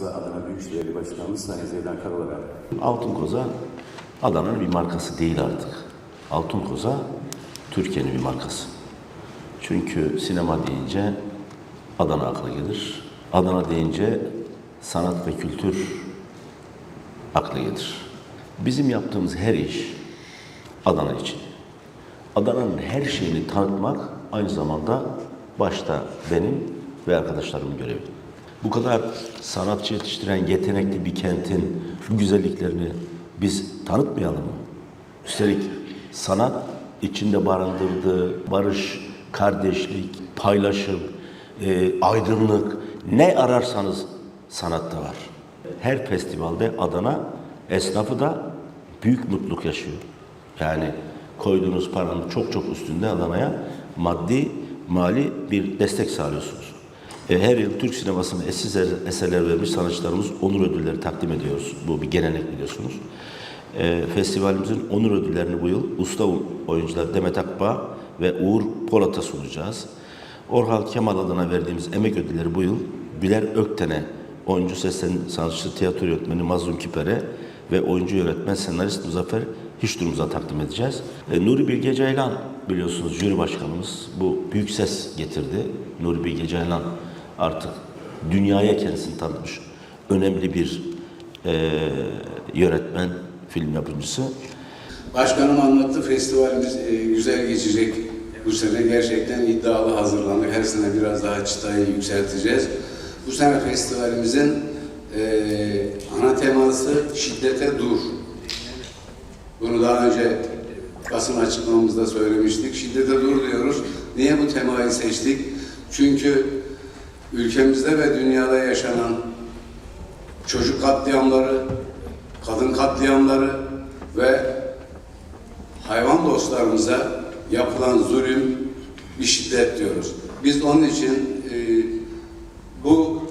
Adana Büyükşehir Başkanımız Sayın Zeydan Karalar Altın Koza Adana'nın bir markası değil artık. Altın Koza Türkiye'nin bir markası. Çünkü sinema deyince Adana akla gelir. Adana deyince sanat ve kültür akla gelir. Bizim yaptığımız her iş Adana için. Adana'nın her şeyini tanıtmak aynı zamanda başta benim ve arkadaşlarımın görevi. Bu kadar sanatçı yetiştiren yetenekli bir kentin bu güzelliklerini biz tanıtmayalım mı? Üstelik sanat içinde barındırdığı barış, kardeşlik, paylaşım, e, aydınlık ne ararsanız sanatta var. Her festivalde Adana esnafı da büyük mutluluk yaşıyor. Yani koyduğunuz paranın çok çok üstünde Adana'ya maddi, mali bir destek sağlıyorsunuz. E, her yıl Türk sinemasına eşsiz er- eserler vermiş sanatçılarımız onur ödülleri takdim ediyoruz. Bu bir gelenek biliyorsunuz. E, festivalimizin onur ödüllerini bu yıl usta oyuncular Demet Akbağ ve Uğur Polat'a sunacağız. Orhal Kemal adına verdiğimiz emek ödülleri bu yıl Güler Ökten'e, oyuncu seslen sanatçı tiyatro yönetmeni Mazlum Kiper'e ve oyuncu yönetmen senarist Muzaffer Hiçdurumuz'a takdim edeceğiz. E, Nuri Bilge Ceylan biliyorsunuz jüri başkanımız bu büyük ses getirdi. Nuri Bilge Ceylan artık dünyaya kendisini tanıtmış önemli bir e, yönetmen, film yapımcısı. Başkanım anlattı, festivalimiz e, güzel geçecek. Bu sene gerçekten iddialı hazırlandık. Her sene biraz daha çıtayı yükselteceğiz. Bu sene festivalimizin e, ana teması şiddete dur. Bunu daha önce basın açıklamamızda söylemiştik. Şiddete dur diyoruz. Niye bu temayı seçtik? Çünkü ülkemizde ve dünyada yaşanan çocuk katliamları, kadın katliamları ve hayvan dostlarımıza yapılan zulüm bir şiddet diyoruz. Biz onun için e, bu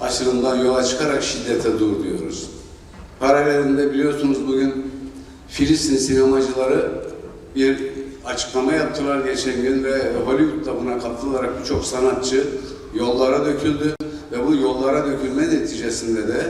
açılımdan yola çıkarak şiddete dur diyoruz. Paralelinde biliyorsunuz bugün Filistin sinemacıları bir açıklama yaptılar geçen gün ve Hollywood'da buna katılarak birçok sanatçı yollara döküldü ve bu yollara dökülme neticesinde de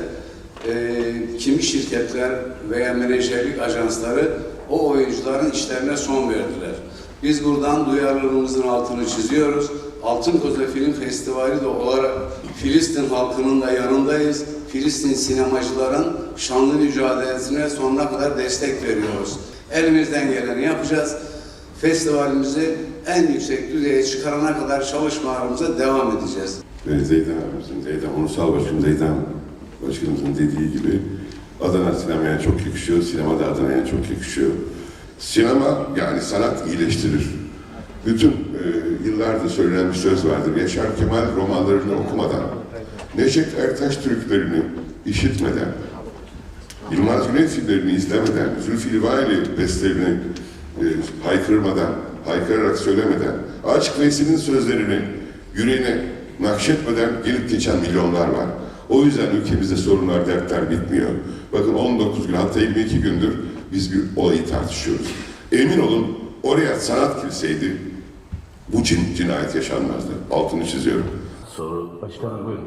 e, kimi şirketler veya menajerlik ajansları o oyuncuların işlerine son verdiler. Biz buradan duyarlılığımızın altını çiziyoruz. Altın Koza Film Festivali de olarak Filistin halkının da yanındayız. Filistin sinemacıların şanlı mücadelesine sonuna kadar destek veriyoruz. Elimizden geleni yapacağız. Festivalimizi en yüksek düzeye çıkarana kadar çalışmalarımıza devam edeceğiz. Ve Zeydan abimizin, Zeydan, Ulusal Başkanım Zeydan Başkanımızın dediği gibi Adana sinemaya çok yakışıyor, sinema da Adana'ya çok yakışıyor. Sinema yani sanat iyileştirir. Bütün e, yıllardır söylenen bir söz vardır. Yaşar Kemal romanlarını okumadan, Neşet Ertaş türkülerini işitmeden, Yılmaz Güney filmlerini izlemeden, Zülfü Livaneli bestelerini e, haykırmadan, haykırarak söylemeden, Açık Veysel'in sözlerini yüreğine nakşetmeden gelip geçen milyonlar var. O yüzden ülkemizde sorunlar, dertler bitmiyor. Bakın 19 gün, hatta 22 gündür biz bir olayı tartışıyoruz. Emin olun oraya sanat girseydi bu cin, cinayet yaşanmazdı. Altını çiziyorum. Soru Başkanım buyurun.